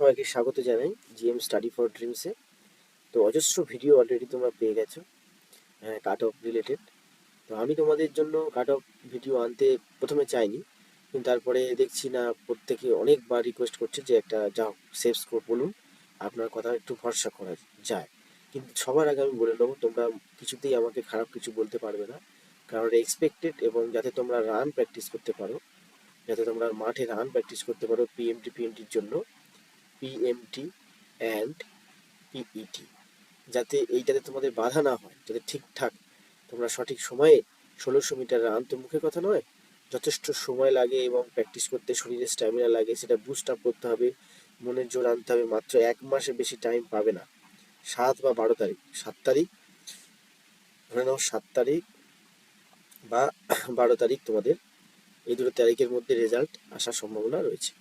সবাইকে স্বাগত জানাই জিএম স্টাডি ফর ড্রিমসে। তো অজস্র ভিডিও অলরেডি তোমরা পেয়ে গেছো কাট অফ রিলেটেড তো আমি তোমাদের জন্য কাট অফ ভিডিও আনতে প্রথমে চাইনি, কিন্তু তারপরে দেখছি না, প্রত্যেকে অনেকবার রিকোয়েস্ট করছে যে একটা যা সেফ স্কোর বলুন, আপনার কথা একটু ভরসা করা যায়। কিন্তু সবার আগে আমি বলে নেব, তোমরা কিছুতেই আমাকে খারাপ কিছু বলতে পারবে না, কারণ এক্সপেক্টেড এবং যাতে তোমরা রান প্র্যাকটিস করতে পারো, যাতে তোমরা মাঠে রান প্র্যাকটিস করতে পারো পিএমটি পিএমটির জন্য। পিএমটি অ্যান্ড পিইটি যাতে এইটাতে তোমাদের বাধা না হয়, যাতে ঠিকঠাক তোমরা সঠিক সময়ে ষোলোশো মিটার রান তো মুখের কথা নয়, যথেষ্ট সময় লাগে এবং প্র্যাকটিস করতে, শরীরে স্ট্যামিনা লাগে, সেটা বুস্ট আপ করতে হবে, মনের জোর আনতে হবে, মাত্র এক মাসে বেশি টাইম পাবে না। সাত বা বারো তারিখ, সাত তারিখ, ধরে নাও সাত তারিখ বা বারো তারিখ তোমাদের এই দুটো তারিখের মধ্যে রেজাল্ট আসার সম্ভাবনা রয়েছে।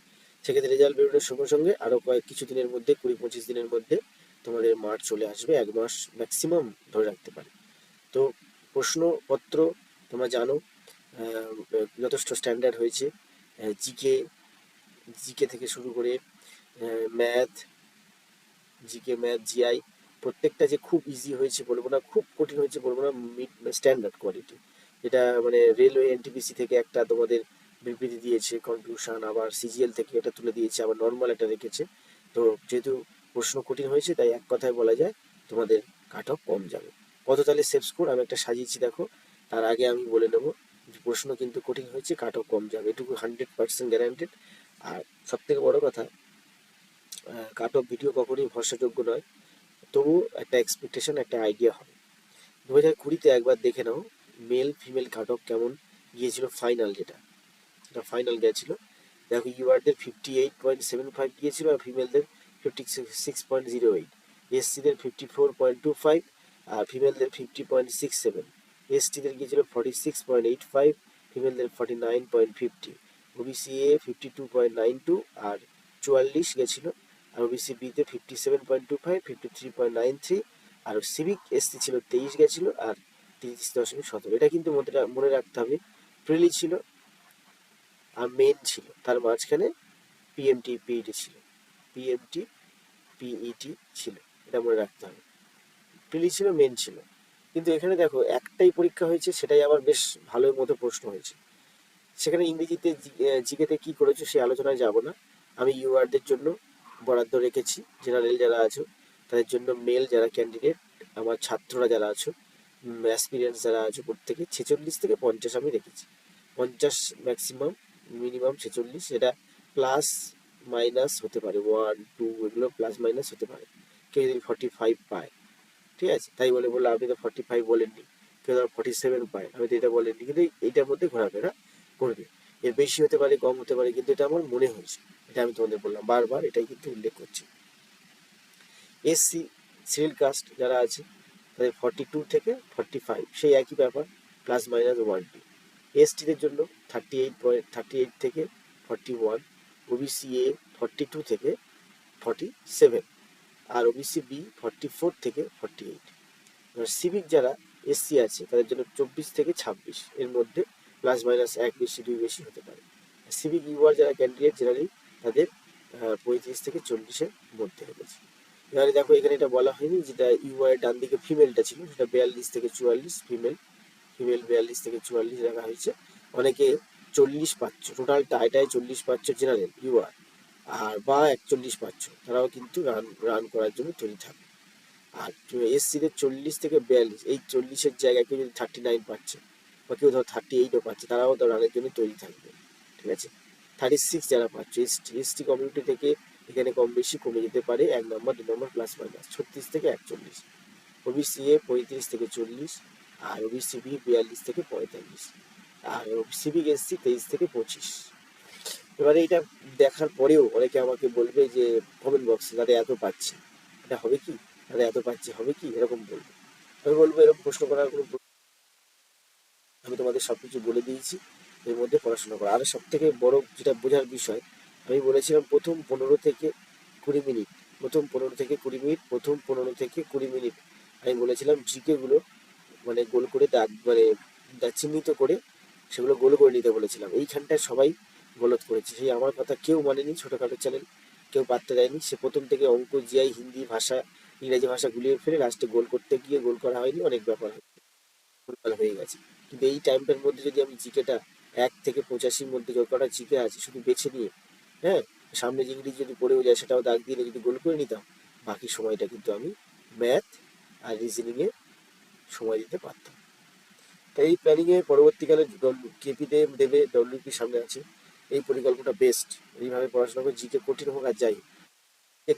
সেক্ষেত্রে রেজাল্ট বেরোনোর সঙ্গে সঙ্গে আরও কয়েক কিছু দিনের মধ্যে, কুড়ি পঁচিশ দিনের মধ্যে তোমাদের মাঠ চলে আসবে, এক মাস ম্যাক্সিমাম ধরে রাখতে পারে। তো প্রশ্নপত্র তোমরা জানো যথেষ্ট স্ট্যান্ডার্ড হয়েছে জিকে জিকে থেকে শুরু করে ম্যাথ জিকে ম্যাথ জিআই প্রত্যেকটা যে খুব ইজি হয়েছে বলব না, খুব কঠিন হয়েছে বলব না স্ট্যান্ডার্ড কোয়ালিটি যেটা মানে রেলওয়ে এনটিপিসি থেকে একটা তোমাদের বিবৃতি দিয়েছে কনক্লুশন আবার সিজিএল থেকে এটা তুলে দিয়েছে, আবার নর্মাল এটা রেখেছে। তো যেহেতু প্রশ্ন কঠিন হয়েছে, তাই এক কথায় বলা যায়, তোমাদের কাট অফ কম যাবে। কত তাহলে সেফ স্কোর আমি একটা সাজিয়েছি, দেখো। তার আগে আমি বলে নেব যে প্রশ্ন কিন্তু কঠিন হয়েছে কাট অফ কম যাবে। এটুকু হান্ড্রেড পার্সেন্ট গ্যারান্টেড আর সব থেকে বড় কথা কাট অফ ভিডিও কখনোই ভরসাযোগ্য নয়। তবু একটা এক্সপেকটেশন একটা আইডিয়া হবে। দু হাজার কুড়িতে একবার দেখে নাও মেল ফিমেল কাট অফ কেমন গিয়েছিল ফাইনাল যেটা সেটা ফাইনাল গেছিল। দেখো, ইউআরদের fifty eight point seven five গিয়েছিল আর ফিমেলদের fifty six point zero eight এসসিদের fifty four point two five আর ফিমেলদের ফিফটি পয়েন্ট সিক্স সেভেন এসটিদের গিয়েছিল forty six point eight five ফিমেলদের forty nine point fifty OBC A fifty two point nine two আর চুয়াল্লিশ গেছিল। আর OBC বিতে fifty seven point two five fifty three point nine three আর civic ST ছিল তেইশ গেছিল আর তিরিশ দশমিক সতেরো। এটা কিন্তু মনে রাখতে হবে। প্রিলি ছিল আর মেন ছিল। তার মাঝখানে পিএমটি পিইটি ছিল। পিএমটি পিইটি ছিল। এটা মনে রাখতে হবে। প্রিলি ছিল মেন ছিল। কিন্তু এখানে দেখো, একটাই পরীক্ষা হয়েছে, সেটাই আবার বেশ ভালো মতো প্রশ্ন হয়েছে। সেখানে ইংরেজিতে জিকেতে কি করেছ সে আলোচনায় যাব না। আমি ইউআরদের জন্য বরাদ্দ রেখেছি। জেনারেল যারা আছো, তাদের জন্য মেল যারা ক্যান্ডিডেট আমার ছাত্ররা যারা আছো অ্যাসপিরিয়েন্স যারা আছো প্রত্যেকে ছেচল্লিশ থেকে পঞ্চাশ আমি রেখেছি। পঞ্চাশ ম্যাক্সিমাম মিনিমাম ছেচল্লিশ এটা প্লাস মাইনাস হতে পারে ওয়ান টু এগুলো প্লাস মাইনাস হতে পারে। কেউ যদি ফর্টি ফাইভ পায়, ঠিক আছে? তাই বলে, বলল, আপনি তো ফর্টি ফাইভ বলেননি। কেউ ধর ফর্টি সেভেন পায়, আমি তো এটা বলেননি। কিন্তু এইটার মধ্যে ঘোরাফেরা করবে এর বেশি হতে পারে, কম হতে পারে, কিন্তু এটা আমার মনে হয়েছে। এটা আমি তোমাদের বললাম বারবার, এটাই কিন্তু উল্লেখ করছি। এসসি সিরিয়াল কাস্ট যারা আছে, তাদের ফর্টি টু থেকে ফর্টি ফাইভ সেই একই ব্যাপার প্লাস মাইনাস ওয়ান টু এসটিদের জন্য thirty eight point thirty eight থেকে forty one OBC A forty two থেকে ফর্টি সেভেন আর ওবিসি বি ফর্টি ফোর থেকে ফর্টি এইট এবার সিভিক যারা এসসি আছে, তাদের জন্য চব্বিশ থেকে ছাব্বিশ, এর মধ্যে প্লাস মাইনাস এক বেশি, দুই বেশি হতে পারে। সিভিক ইউআর যারা ক্যান্ডিডেট জেনারেলি তাদের পঁয়ত্রিশ থেকে চল্লিশের মধ্যে হয়েছে এবারে দেখো, এখানে এটা বলা হয়নি যেটা ইউআর ডান দিকে ফিমেলটা ছিল, সেটা বিয়াল্লিশ থেকে চুয়াল্লিশ ফিমেল ফিমেল বিয়াল্লিশ থেকে চুয়াল্লিশ রাখা হয়েছে। অনেকে চল্লিশ পাচ্ছ টোটাল এটাই চল্লিশ পাচ্ছ জেনারেল ইউআর আর বা একচল্লিশ পাচ্ছ, তারাও কিন্তু রান রান করার জন্য তৈরি থাকবে। আর এসসিদের চল্লিশ থেকে বিয়াল্লিশ, এই চল্লিশের জায়গায় কেউ যদি থার্টি নাইন পাচ্ছে, বা কেউ ধর থার্টি এইটও পাচ্ছে, তারাও তো রানের জন্য তৈরি থাকবে, ঠিক আছে? থার্টি সিক্স যারা পাচ্ছে এসটি এসটি কমিউনিটি থেকে এখানে কম বেশি কমে যেতে পারে, এক নম্বর দু নম্বর প্লাস মাইনাস ছত্রিশ থেকে একচল্লিশ। ওবিসি এ পঁয়ত্রিশ থেকে চল্লিশ আর ওবিসি বি বিয়াল্লিশ থেকে পঁয়তাল্লিশ, আর সিভিক এসসি তেইশ থেকে পঁচিশ। এবারে এটা দেখার পরেও অনেকে আমাকে বলবে যে, কমেন্ট বক্সে দাদা এত পাচ্ছে। এটা হবে কি? দাদা এত পাচ্ছে, হবে কি? এরকম বলবে। আমি বলব, এরকম প্রশ্ন করার কোনো আমি তোমাদের সব কিছু বলে দিয়েছি। এর মধ্যে পড়াশোনা করা। আর সব থেকে বড় যেটা বোঝার বিষয়, আমি বলেছিলাম প্রথম পনেরো থেকে কুড়ি মিনিট, প্রথম পনেরো থেকে কুড়ি মিনিট, প্রথম পনেরো থেকে কুড়ি মিনিট। আমি বলেছিলাম জিকে গুলো মানে গোল করে দাগ মানে চিহ্নিত করে সেগুলো গোল করে নিতে বলেছিলাম। এইখানটায় সবাই গলত করেছে। সেই আমার কথা কেউ মানেনি, ছোটোখাটো চ্যানেল কেউ পাত্তা দেয়নি। সে প্রথম থেকে অঙ্ক, জিআই, হিন্দি ভাষা, ইংরেজি ভাষা গুলিয়ে ফেলে লাস্টে গোল করতে গিয়ে গোল করা হয়নি। অনেক ব্যাপার ভুলভাল হয়ে গেছে। কিন্তু এই টাইমটার মধ্যে যদি আমি জিকেটা এক থেকে পঁচাশির মধ্যে কটা জিকে আছে শুধু বেছে নিয়ে হ্যাঁ সামনে যে ইংরেজি যদি পড়েও যায় সেটাও দাগ দিয়ে যদি গোল করে নিতাম, বাকি সময়টা কিন্তু আমি ম্যাথ আর রিজনিংয়ে সময় দিতে পারতাম তাই এই প্ল্যানিংয়ে পরবর্তীকালে কেপিতে দেবে ডব্লিউপি সামনে আছে। এই পরিকল্পনা বেস্ট এইভাবে পড়াশোনা করে জিকে কঠিন হোক আর যাই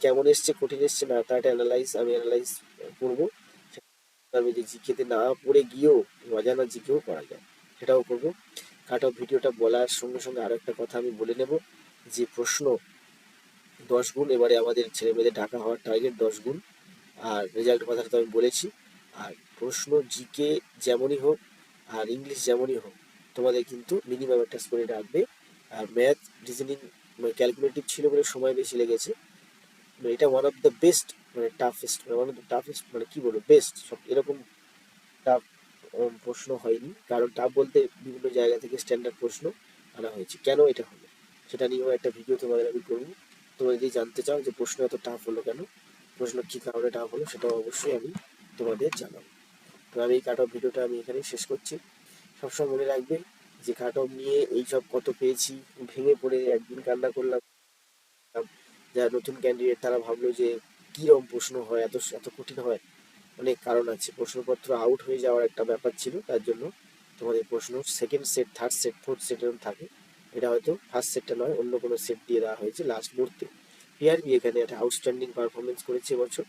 কেমন এসছে, কঠিন এসছে না, তার একটা অ্যানালাইজ আমি অ্যানালাইজ করব। আমি যে জিকেতে না পড়ে গিয়েও অজানা জিকেও করা যায়, সেটাও করব। কাট অফ ভিডিওটা বলার সঙ্গে সঙ্গে আরও একটা কথা আমি বলে নেব। যে প্রশ্ন, দশ গুণ, এবারে আমাদের ছেলেমেয়েদের ঢাকা হওয়ার টার্গেট দশ গুণ। আর রেজাল্ট কথাটা তো আমি বলেছি। আর প্রশ্ন জিকে যেমনই হোক আর ইংলিশ যেমনই হোক, তোমাদের কিন্তু মিনিমাম একটা স্কোরে রাখবে। আর ম্যাথ রিজনিং ক্যালকুলেটিভ ছিল বলে সময় বেশি লেগেছে। মানে এটা ওয়ান অফ দ্য বেস্ট মানে টাফেস্ট মানে ওয়ান অফ দ্য টাফেস্ট মানে কি বলব বেস্ট সব এরকম টাফ প্রশ্ন হয়নি। কারণ টাফ বলতে বিভিন্ন জায়গা থেকে স্ট্যান্ডার্ড প্রশ্ন আনা হয়েছে। কেন এটা হলো সেটা নিয়েও একটা ভিডিও তোমাদের আমি করব। তোমরা যদি জানতে চাও যে প্রশ্ন এত টাফ হলো কেন, প্রশ্ন কী কারণে টাফ হলো, সেটাও অবশ্যই আমি তোমাদের জানাব। তো আমি এই কাট অফ ভিডিওটা আমি এখানেই শেষ করছি। সবসময় মনে রাখবে যে কাট অফ নিয়ে এইসব কত পেয়েছি, ভেঙে পড়ে একদিন কান্না করলাম। যারা নতুন ক্যান্ডিডেট তারা ভাবলো যে কীরকম প্রশ্ন হয়, এত এত কঠিন হয়। অনেক কারণ আছে। প্রশ্নপত্র আউট হয়ে যাওয়ার একটা ব্যাপার ছিল, তার জন্য তোমাদের প্রশ্ন second set third set fourth set এরকম থাকে। এটা হয়তো ফার্স্ট সেটটা নয়, অন্য কোনো সেট দিয়ে দেওয়া হয়েছে লাস্ট মুহূর্তে। পিআরবি এখানে একটা আউটস্ট্যান্ডিং পারফরমেন্স করেছে এবছর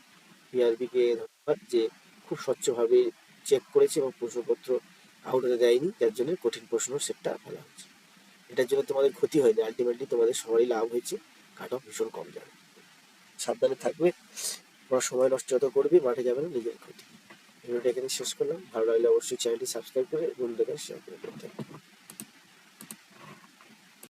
পিআরবিকে যে খুব স্বচ্ছভাবে চেক করেছে এবং প্রশ্নপত্র আউট হতে দেয়নি, যার জন্য কঠিন প্রশ্ন সেটটা ফেলা হয়েছে এটার জন্য তোমাদের ক্ষতি হয়নি। আলটিমেটলি তোমাদের সবারই লাভ হয়েছে। কাট অফ ভীষণ কম যাবে। সাবধানে থাকবে। তোমার সময় নষ্ট যত করবে, মাঠে যাবে না, নিজের ক্ষতি। ভিডিওটা এখানে শেষ করলাম। ভালো লাগলে অবশ্যই চ্যানেলটি সাবস্ক্রাইব করে বন্ধুদের শেয়ার করে করতে